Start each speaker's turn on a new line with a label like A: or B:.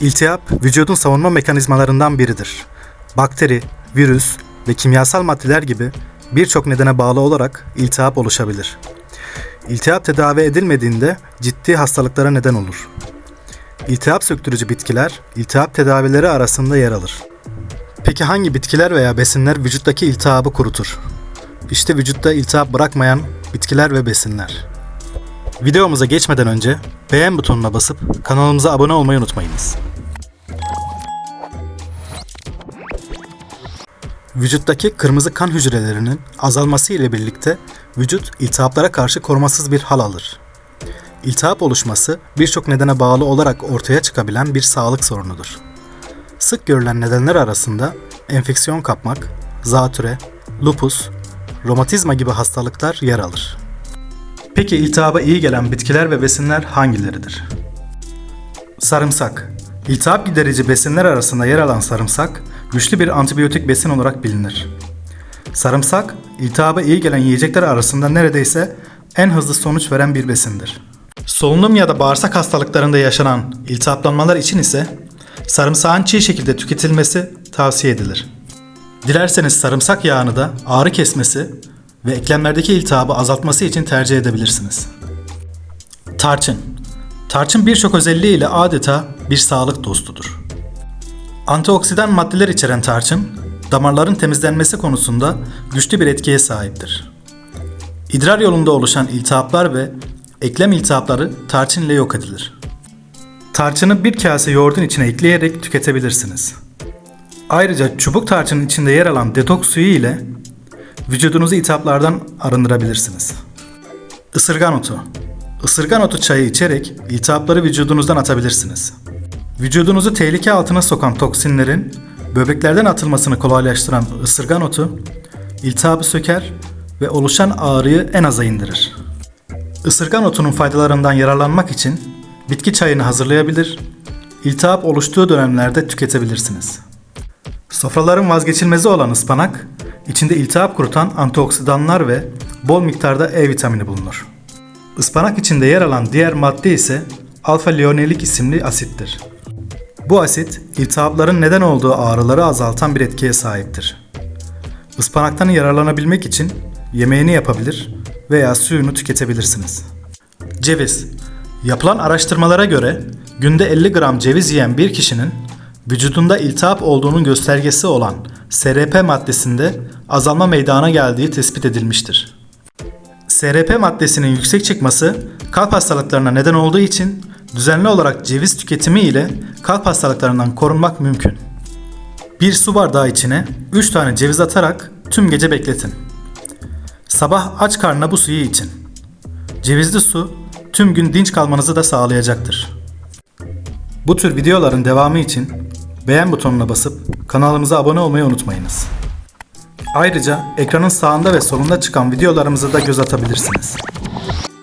A: İltihap, vücudun savunma mekanizmalarından biridir. Bakteri, virüs ve kimyasal maddeler gibi birçok nedene bağlı olarak iltihap oluşabilir. İltihap tedavi edilmediğinde ciddi hastalıklara neden olur. İltihap söktürücü bitkiler, iltihap tedavileri arasında yer alır. Peki hangi bitkiler veya besinler vücuttaki iltihabı kurutur? İşte vücutta iltihap bırakmayan bitkiler ve besinler. Videomuza geçmeden önce beğen butonuna basıp kanalımıza abone olmayı unutmayınız. Vücuttaki kırmızı kan hücrelerinin azalması ile birlikte vücut iltihaplara karşı korumasız bir hal alır. İltihap oluşması birçok nedene bağlı olarak ortaya çıkabilen bir sağlık sorunudur. Sık görülen nedenler arasında enfeksiyon kapmak, zatüre, lupus, romatizma gibi hastalıklar yer alır. Peki iltihaba iyi gelen bitkiler ve besinler hangileridir? Sarımsak. İltihap giderici besinler arasında yer alan sarımsak, güçlü bir antibiyotik besin olarak bilinir. Sarımsak, iltihaba iyi gelen yiyecekler arasında neredeyse en hızlı sonuç veren bir besindir. Solunum ya da bağırsak hastalıklarında yaşanan iltihaplanmalar için ise sarımsağın çiğ şekilde tüketilmesi tavsiye edilir. Dilerseniz sarımsak yağını da ağrı kesmesi ve eklemlerdeki iltihabı azaltması için tercih edebilirsiniz. Tarçın. Tarçın birçok özelliğiyle adeta bir sağlık dostudur. Antioksidan maddeler içeren tarçın, damarların temizlenmesi konusunda güçlü bir etkiye sahiptir. İdrar yolunda oluşan iltihaplar ve eklem iltihapları tarçın ile yok edilir. Tarçını bir kase yoğurdun içine ekleyerek tüketebilirsiniz. Ayrıca çubuk tarçının içinde yer alan detoks suyu ile vücudunuzu iltihaplardan arındırabilirsiniz. Isırgan otu. Isırgan otu çayı içerek iltihapları vücudunuzdan atabilirsiniz. Vücudunuzu tehlike altına sokan toksinlerin böbreklerden atılmasını kolaylaştıran ısırgan otu, iltihabı söker ve oluşan ağrıyı en aza indirir. Isırgan otunun faydalarından yararlanmak için bitki çayını hazırlayabilir, iltihap oluştuğu dönemlerde tüketebilirsiniz. Sofraların vazgeçilmezi olan ıspanak, içinde iltihap kurutan antioksidanlar ve bol miktarda E vitamini bulunur. Ispanak içinde yer alan diğer madde ise alfa leonelik isimli asittir. Bu asit, iltihapların neden olduğu ağrıları azaltan bir etkiye sahiptir. Ispanaktan yararlanabilmek için yemeğini yapabilir veya suyunu tüketebilirsiniz. Ceviz Yapılan araştırmalara göre günde 50 gram ceviz yiyen bir kişinin vücudunda iltihap olduğunun göstergesi olan SRP maddesinde azalma meydana geldiği tespit edilmiştir. SRP maddesinin yüksek çıkması kalp hastalıklarına neden olduğu için düzenli olarak ceviz tüketimi ile kalp hastalıklarından korunmak mümkün. Bir su bardağı içine 3 tane ceviz atarak tüm gece bekletin. Sabah aç karnına bu suyu için. Cevizli su tüm gün dinç kalmanızı da sağlayacaktır. Bu tür videoların devamı için beğen butonuna basıp kanalımıza abone olmayı unutmayınız. Ayrıca ekranın sağında ve solunda çıkan videolarımıza da göz atabilirsiniz.